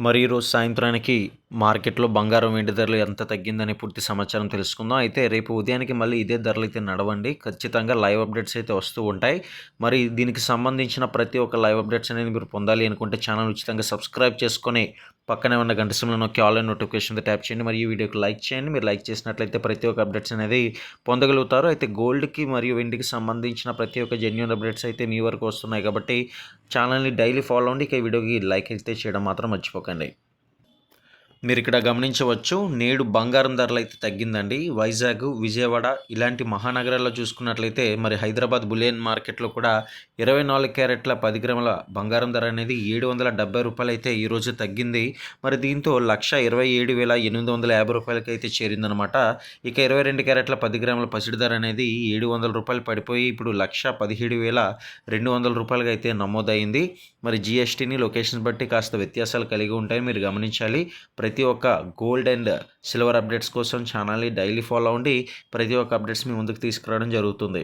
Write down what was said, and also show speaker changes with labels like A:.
A: మరి ఈరోజు సాయంత్రానికి మార్కెట్లో బంగారం వెండి ధరలు ఎంత తగ్గిందని పూర్తి సమాచారం తెలుసుకుందాం. అయితే రేపు ఉదయానికి మళ్ళీ ఇదే ధరలు అయితే నడవండి. ఖచ్చితంగా లైవ్ అప్డేట్స్ అయితే వస్తూ ఉంటాయి. మరి దీనికి సంబంధించిన ప్రతి ఒక్క లైవ్ అప్డేట్స్ అనేది మీరు పొందాలి అనుకుంటే ఛానల్ ఉచితంగా సబ్స్క్రైబ్ చేసుకొని పక్కనే ఉన్న గంట సింహంలో నొక్కి ఆన్లైన్ నోటిఫికేషన్ ట్యాప్ చేయండి. మరియు ఈ వీడియోకి లైక్ చేయండి. మీరు లైక్ చేసినట్లయితే ప్రతి ఒక్క అప్డేట్స్ అనేది పొందగలుగుతారు. అయితే గోల్డ్కి మరియు వెండికి సంబంధించిన ప్రతి ఒక్క జెన్యున్ అప్డేట్స్ అయితే మీ వరకు వస్తున్నాయి కాబట్టి ఛానల్ని డైలీ ఫాలో అవ్వండి. ఇక ఈ వీడియోకి లైక్ అయితే చేయడం మాత్రం మర్చిపోకండి. మీరు ఇక్కడ గమనించవచ్చు నేడు బంగారం ధరలు అయితే తగ్గిందండి. వైజాగ్ విజయవాడ ఇలాంటి మహానగరాల్లో చూసుకున్నట్లయితే మరి హైదరాబాద్ బులియన్ మార్కెట్లో కూడా ఇరవై నాలుగు క్యారెట్ల పది గ్రాముల బంగారం ధర అనేది ఏడు వందల డెబ్బై రూపాయలు అయితే ఈరోజు తగ్గింది. మరి దీంతో లక్ష ఇరవై ఏడు వేల ఎనిమిది వందల యాభై రూపాయలకి అయితే చేరిందనమాట ఇక ఇరవై రెండు క్యారెట్ల పది గ్రాముల పసిడి ధర అనేది ఏడు వందల రూపాయలు పడిపోయి ఇప్పుడు లక్ష పదిహేడు వేల రెండు వందల రూపాయలుగా అయితే నమోదైంది. మరి జిఎస్టీని లొకేషన్ బట్టి కాస్త వ్యత్యాసాలు కలిగి ఉంటాయి. మీరు గమనించాలి ప్రతి ఒక్క గోల్డ్ అండ్ సిల్వర్ అప్డేట్స్ కోసం ఛానల్ని డైలీ ఫాలో అవ్వండి. ప్రతి ఒక్క అప్డేట్స్ మీ ముందుకు తీసుకురావడం జరుగుతుంది.